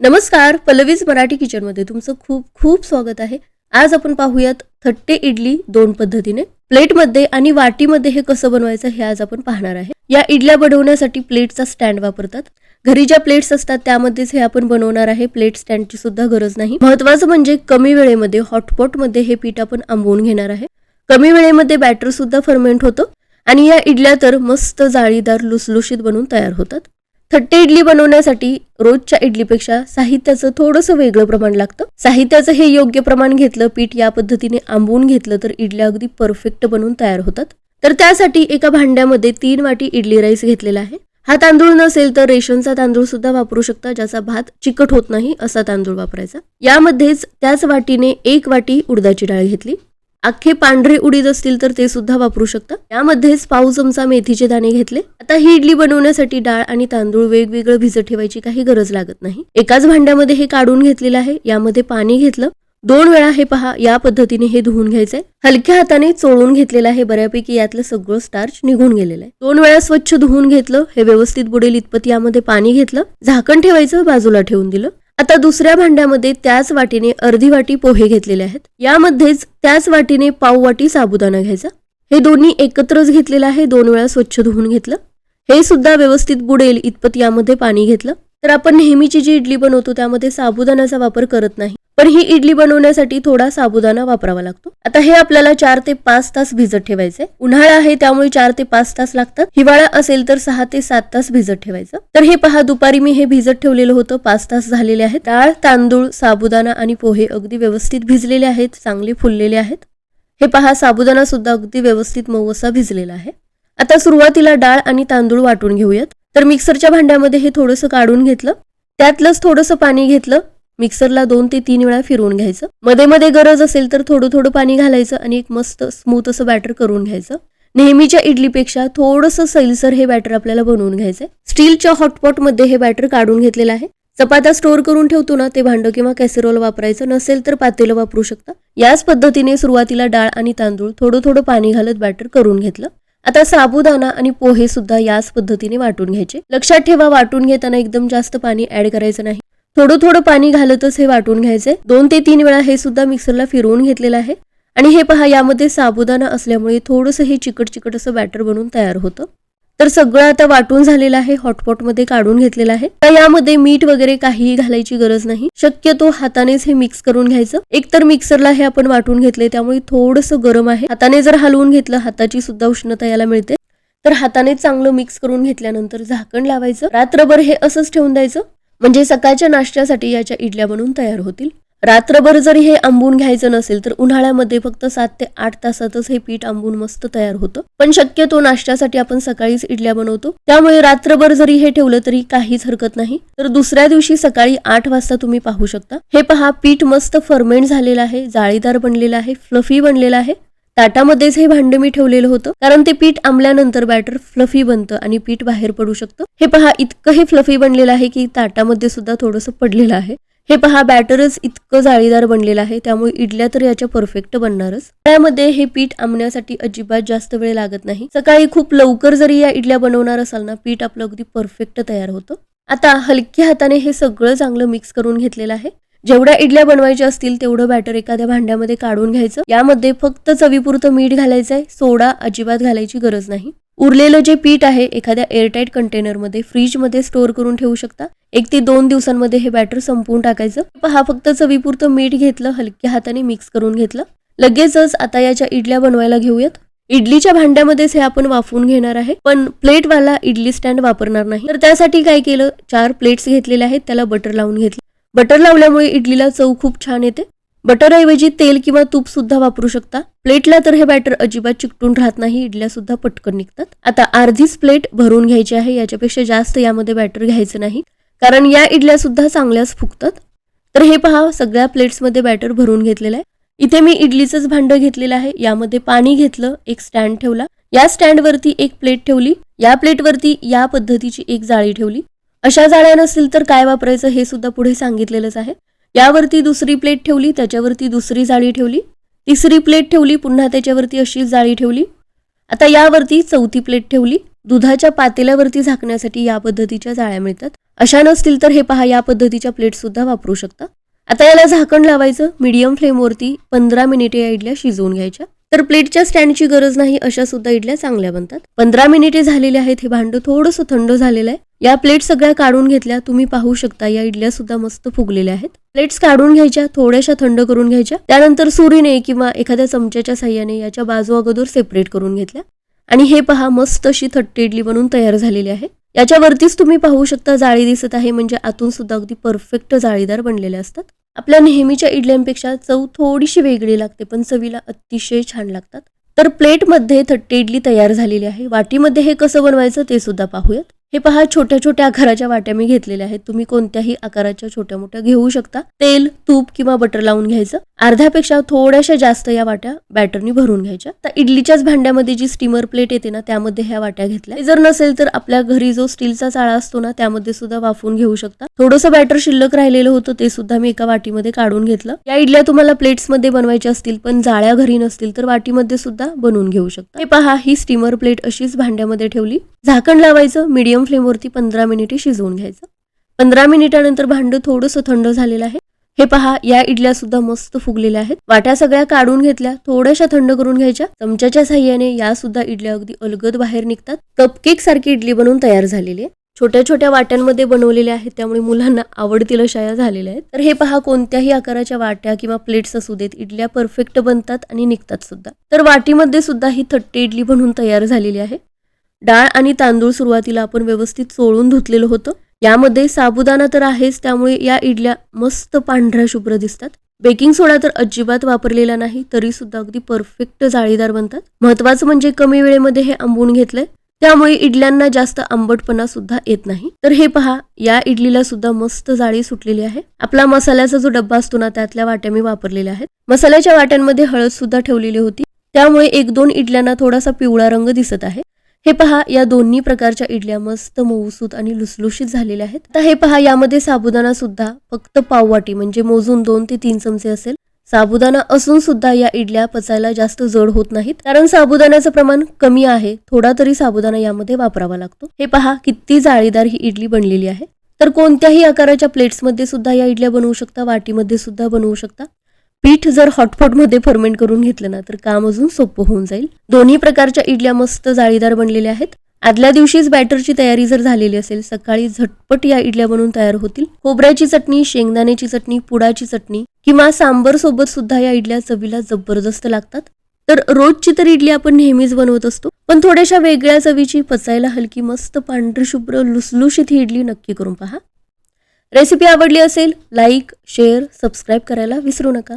नमस्कार पल्लवीज मराठी किचनमध्ये तुमचं खूप खूप स्वागत आहे. आज आपण पाहूयात थट्टे इडली दोन पद्धतीने. प्लेटमध्ये आणि वाटीमध्ये हे कसं बनवायचं हे आज आपण पाहणार आहे. या इडल्या बनवण्यासाठी प्लेटचा स्टँड वापरतात. घरी ज्या प्लेट्स असतात त्यामध्येच हे आपण बनवणार आहे. प्लेट स्टँडची सुद्धा गरज नाही. महत्वाचं म्हणजे कमी वेळेमध्ये हॉटपॉटमध्ये हे पीठ आपण आंबवून घेणार आहे. कमी वेळेमध्ये बॅटर सुद्धा फर्मेंट होतं आणि या इडल्या तर मस्त जाळीदार लुसलुशीत बनवून तयार होतात. थट्टे इडली बनवण्यासाठी रोजच्या इडलीपेक्षा साहित्याचं थोडंसं वेगळं प्रमाण लागतं. साहित्याचं हे योग्य प्रमाण घेतलं पीठ या पद्धतीने आंबवून घेतलं तर इडल्या अगदी परफेक्ट बनवून तयार होतात. तर त्यासाठी एका भांड्यामध्ये तीन वाटी इडली राईस घेतलेला आहे. हा तांदूळ नसेल तर रेशनचा तांदूळ सुद्धा वापरू शकता ज्याचा भात चिकट होत नाही असा तांदूळ वापरायचा. यामध्येच त्याच वाटीने एक वाटी उडदाची डाळ घेतली. अख्खे पांढरे उडीद असतील तर ते सुद्धा वापरू शकता. यामध्येच पाव चमचा मेथीचे दाणे घेतले. आता ही इडली बनवण्यासाठी डाळ आणि तांदूळ वेगवेगळं भिजत ठेवायची काही गरज लागत नाही. एकाच भांड्यामध्ये हे काढून घेतलेलं आहे. यामध्ये पाणी घेतलं. दोन वेळा हे पहा. या पद्धतीने हे धुवून घ्यायचंय. हलक्या हाताने चोळून घेतलेलं आहे. बऱ्यापैकी यातलं सगळं स्टार्च निघून गेलेलं आहे. दोन वेळा स्वच्छ धुवून घेतलं. हे व्यवस्थित बुडेल इतपत यामध्ये पाणी घेतलं. झाकण ठेवायचं. बाजूला ठेवून दिलं. आता दुसऱ्या भांड्यामध्ये त्याच वाटीने अर्धी वाटी पोहे घेतलेले आहेत. यामध्येच त्याच वाटीने पाव वाटी साबुदाणा घ्यायचा. हे दोन्ही एकत्रच घेतलेलं आहे. दोन वेळा स्वच्छ धुवून घेतलं. हे सुद्धा व्यवस्थित बुडेल इतपत यामध्ये पाणी घेतलं. तर आपण नेहमीची जी इडली बनवतो त्यामध्ये साबुदाण्याचा वापर करत नाही. पण ही इडली बनवण्यासाठी थोडा साबुदाणा वापरावा लागतो. आता हे आपल्याला चार ते पाच तास भिजत ठेवायचे उन्हाळा आहे त्यामुळे चार ते पाच तास लागतात. हिवाळा असेल तर सहा ते सात तास भिजत ठेवायचं. तर हे पहा दुपारी मी हे भिजत ठेवलेलं होतं. पाच तास झालेले आहेत. डाळ तांदूळ साबुदाणा आणि पोहे अगदी व्यवस्थित भिजलेले आहेत. चांगले फुललेले आहेत. हे पहा साबुदाणा सुद्धा अगदी व्यवस्थित मऊ असा भिजलेला आहे. आता सुरुवातीला डाळ आणि तांदूळ वाटून घेऊयात. तर मिक्सरच्या भांड्यामध्ये हे थोडंसं काढून घेतलं. त्यातलंच थोडंसं पाणी घेतलं. मिक्सरला दोन ते तीन वेळा फिरवून घ्यायचं. मध्ये मध्ये गरज असेल तर थोडं थोडं पाणी घालायचं आणि एक मस्त स्मूथ असं बॅटर करून घ्यायचं. नेहमीच्या इडलीपेक्षा थोडंसं सैलसर हे बॅटर आपल्याला बनवून घ्यायचंय. स्टीलच्या हॉटपॉटमध्ये हे बॅटर काढून घेतलेलं आहे. चपात्या स्टोअर करून ठेवतो ना ते भांडं किंवा कॅसेरोल वापरायचं नसेल तर पातेलं वापरू शकता. याच पद्धतीने सुरुवातीला डाळ आणि तांदूळ थोडं थोडं पाणी घालत बॅटर करून घेतलं. आता साबुदाणा आणि पोहे सुद्धा याच पद्धतीने वाटून घ्यायचे. लक्षात ठेवा वाटून घेताना एकदम जास्त पाणी ऍड करायचं नाही. थोडं थोडं पाणी घालतच हे वाटून घ्यायचंय. दोन ते तीन वेळा हे सुद्धा मिक्सरला फिरवून घेतलेलं आहे. आणि हे पहा यामध्ये साबुदाणा असल्यामुळे थोडंसं हे चिकट चिकट असं बॅटर बनून तयार होतं. तर सगळं आता वाटून झालेलं आहे हॉटपॉटमध्ये काढून घेतलेलं आहे. तर यामध्ये मीठ वगैरे काहीही घालायची गरज नाही. शक्यतो हातानेच हे मिक्स करून घ्यायचं. एक तर मिक्सरला हे आपण वाटून घेतले त्यामुळे थोडंसं गरम आहे. हाताने जर हलवून घेतलं हाताची सुद्धा उष्णता याला मिळते. तर हाताने चांगलं मिक्स करून घेतल्यानंतर झाकण लावायचं. रात्रभर हे असंच ठेवून द्यायचं. म्हणजे सकाळच्या नाश्त्यासाठी याच्या इडल्या बनवून तयार होतील. रात्रभर जरी हे आंबून घ्यायचं नसेल तर उन्हाळ्यामध्ये फक्त सात ते आठ तासातच हे पीठ आंबून मस्त तयार होतं. पण शक्यतो नाश्त्यासाठी आपण सकाळीच इडल्या बनवतो. त्यामुळे रात्रभर जरी हे ठेवलं तरी काहीच हरकत नाही. तर दुसऱ्या दिवशी सकाळी आठ वाजता तुम्ही पाहू शकता. हे पहा पीठ मस्त फर्मेंट झालेलं आहे जाळीदार बनलेलं आहे फ्लफी बनलेलं आहे. ताटामध्येच हे भांड मी ठेवलेलं होतं. कारण ते पीठ आंबल्यानंतर बॅटर फ्लफी बनतं आणि पीठ बाहेर पडू शकतं. हे पहा इतकं हे फ्लफी बनलेलं आहे की ताटामध्ये सुद्धा थोडंसं पडलेलं आहे. हे पहा बॅटरच इतकं जाळीदार बनलेलं आहे त्यामुळे इडल्या तर याच्या परफेक्ट बनणारच. त्यामध्ये हे पीठ आंबण्यासाठी अजिबात जास्त वेळ लागत नाही. सकाळी खूप लवकर जरी या इडल्या बनवणार असाल ना पीठ आपलं अगदी परफेक्ट तयार होतं. आता हलक्या हाताने हे सगळं चांगलं मिक्स करून घेतलेलं आहे. जेवढ्या इडल्या बनवायच्या असतील तेवढं बॅटर एखाद्या भांड्यामध्ये काढून घ्यायचं. यामध्ये फक्त चवीपुरतं मीठ घालायचं आहे सोडा अजिबात घालायची गरज नाही. उरलेलं जे पीठ आहे एखाद्या एअरटाईट कंटेनरमध्ये फ्रीजमध्ये स्टोअर करून ठेवू शकता. एक ते दोन दिवसांमध्ये हे बॅटर संपवून टाकायचं. पहा फक्त चवीपुरतं मीठ घेतलं हलक्या हाताने मिक्स करून घेतलं. लगेचच आता याच्या इडल्या बनवायला घेऊयात. इडलीच्या भांड्यामध्येच हे आपण वाफवून घेणार आहे. पण प्लेटवाला इडली स्टँड वापरणार नाही. तर त्यासाठी काय केलं? चार प्लेट्स घेतलेल्या आहेत. त्याला बटर लावून घेतलं. बटर लावल्यामुळे इडलीला चव खूप छान येते. बटरऐवजी तेल किंवा तूप सुद्धा वापरू शकता. प्लेटला तर हे बॅटर अजिबात चिकटून राहत नाही इडल्या सुद्धा पटकन निघतात. आता अर्धीच प्लेट भरून घ्यायची आहे याच्यापेक्षा जास्त यामध्ये बॅटर घ्यायचं नाही. कारण या इडल्या सुद्धा चांगल्याच फुगतात. तर हे पहा सगळ्या प्लेट्समध्ये बॅटर भरून घेतलेलं आहे. इथे मी इडलीचंच भांडं घेतलेलं आहे. यामध्ये पाणी घेतलं एक स्टँड ठेवला. या स्टँडवरती एक प्लेट ठेवली. या प्लेटवरती या पद्धतीची एक जाळी ठेवली. अशा जाळ्या नसतील तर काय वापरायचं हे सुद्धा पुढे सांगितलेलंच आहे. यावरती दुसरी प्लेट ठेवली त्याच्यावरती दुसरी जाळी ठेवली तिसरी प्लेट ठेवली पुन्हा त्याच्यावरती अशीच जाळी ठेवली. आता यावरती चौथी प्लेट ठेवली. दुधाच्या पातेल्यावरती झाकण्यासाठी या पद्धतीच्या जाळ्या मिळतात. अशा नसतील तर हे पहा या पद्धतीच्या प्लेट सुद्धा वापरू शकता. आता याला झाकण लावायचं. मीडियम फ्लेमवरती पंधरा मिनिटे या इडल्या शिजवून घ्यायच्या. तर प्लेटच्या स्टँडची गरज नाही अशा सुद्धा इडल्या चांगल्या बनतात. पंधरा मिनिटे झालेले आहेत हे भांड थोडंसं थंड झालेलं आहे. या प्लेट सगळ्या काढून घेतल्या तुम्ही पाहू शकता या इडल्या सुद्धा मस्त फुगलेल्या आहेत. प्लेट्स काढून घ्यायच्या थोड्याशा थंड करून घ्यायच्या. त्यानंतर सुरीने किंवा एखाद्या चमच्याच्या साह्याने याच्या बाजू अगोदर सेपरेट करून घेतल्या. आणि हे पहा मस्त अशी थट्टी इडली बनून तयार झालेली आहे. याच्यावरतीच तुम्ही पाहू शकता जाळी दिसत आहे म्हणजे आतून सुद्धा अगदी परफेक्ट जाळीदार बनलेल्या असतात. आपल्या नेहमीच्या इडल्यांपेक्षा चव थोडीशी वेगळी लागते पण चवीला अतिशय छान लागतात. तर प्लेटमध्ये थट्टी इडली तयार झालेली आहे. वाटीमध्ये हे कसं बनवायचं ते सुद्धा पाहूयात. हे पहा छोट्या छोट्या आकाराच्या वाट्या मी घेतलेल्या आहेत. तुम्ही कोणत्याही आकाराच्या छोट्या मोठ्या घेऊ शकता. तेल तूप किंवा बटर लावून घ्यायचं. अर्ध्यापेक्षा थोड्याशा जास्त या वाट्या बॅटरनी भरून घ्यायच्या. तर इडलीच्याच भांड्यामध्ये जी स्टीमर प्लेट येते ना त्यामध्ये ह्या वाट्या घेतल्या. जर नसेल तर आपल्या घरी जो स्टीलचा चाळा असतो ना त्यामध्ये सुद्धा वाफवून घेऊ शकता. थोडंसं बॅटर शिल्लक राहिलेलं होतं ते सुद्धा मी एका वाटीमध्ये काढून घेतलं. या इडल्या तुम्हाला प्लेट्समध्ये बनवायच्या असतील पण जाळ्या घरी नसतील तर वाटीमध्ये सुद्धा बनवून घेऊ शकता. हे पहा ही स्टीमर प्लेट अशीच भांड्यामध्ये ठेवली. झाकण लावायचं मीडियम फ्लेमवरती पंधरा मिनिटे शिजवून घ्यायचं. पंधरा मिनिटानंतर भांड थोडंसं थंड झालेलं आहे. हे पहा या इडल्या सुद्धा मस्त फुगलेल्या आहेत. वाट्या सगळ्या काढून घेतल्या थोड्याशा थंड करून घ्यायच्या. चमच्याच्या साह्याने या सुद्धा इडल्या अगदी अलगद बाहेर निघतात. कपकेक सारखी इडली बनवून तयार झालेली आहे. छोट्या छोट्या वाट्यांमध्ये बनवलेल्या आहेत त्यामुळे मुलांना आवडतील अशा या झालेल्या आहेत. तर हे पहा कोणत्याही आकाराच्या वाट्या किंवा प्लेट्स असू देत इडल्या परफेक्ट बनतात आणि निघतात सुद्धा. तर वाटीमध्ये सुद्धा ही थट्टी इडली बनवून तयार झालेली आहे. डाळ आणि तांदूळ सुरुवातीला आपण व्यवस्थित चोळून धुतलेलं होतं. यामध्ये साबुदाणा तर आहेच त्यामुळे या इडल्या मस्त पांढऱ्या शुभ्र दिसतात. बेकिंग सोडा तर अजिबात वापरलेला नाही तरी सुद्धा अगदी परफेक्ट जाळीदार बनतात. महत्वाचं म्हणजे कमी वेळेमध्ये हे आंबून घेतलंय त्यामुळे इडल्यांना जास्त आंबटपणा सुद्धा येत नाही. तर हे पहा या इडलीला सुद्धा मस्त जाळी सुटलेली आहे. आपला मसाल्याचा जो डब्बा असतो ना त्यातल्या वाट्या मी वापरलेल्या आहेत. मसाल्याच्या वाट्यांमध्ये हळद सुद्धा ठेवलेली होती त्यामुळे एक दोन इडल्यांना थोडासा पिवळा रंग दिसत आहे. हे पहा या दोन्ही प्रकारच्या इडल्या मस्त मऊसूत आणि लुसलुशीत झालेल्या आहेत. आता हे पहा यामध्ये साबुदाणा सुद्धा फक्त पाववाटी म्हणजे मोजून दोन ते तीन चमचे असेल. साबुदाणा असून सुद्धा या इडल्या पचायला जास्त जड होत नाहीत कारण साबुदाण्याचं प्रमाण कमी आहे. थोडा तरी साबुदाणा यामध्ये वापरावा लागतो. हे पहा किती जाळीदार ही इडली बनलेली आहे. तर कोणत्याही आकाराच्या प्लेट्समध्ये सुद्धा या इडल्या बनवू शकता वाटीमध्ये सुद्धा बनवू शकता. पीठ जर हॉटपॉटमध्ये फर्मेंट करून घेतलं ना तर काम अजून सोपं होऊन जाईल. दोन्ही प्रकारच्या इडल्या मस्त जाळीदार बनलेल्या आहेत. आदल्या दिवशीच बॅटरची तयारी जर झालेली असेल सकाळी झटपट या इडल्या बनवून तयार होतील. खोबऱ्याची चटणी शेंगदाण्याची चटणी पुडाची चटणी किंवा सांबर सोबत सुद्धा या इडल्या चवीला जबरदस्त लागतात. तर रोजची तर इडली आपण नेहमीच बनवत असतो पण थोड्याशा वेगळ्या चवीची पचायला हलकी मस्त पांढरी शुभ्र लुसलुशीत ही इडली नक्की करून पहा. रेसिपी आवडली असेल लाईक शेअर सबस्क्राईब करायला विसरू नका.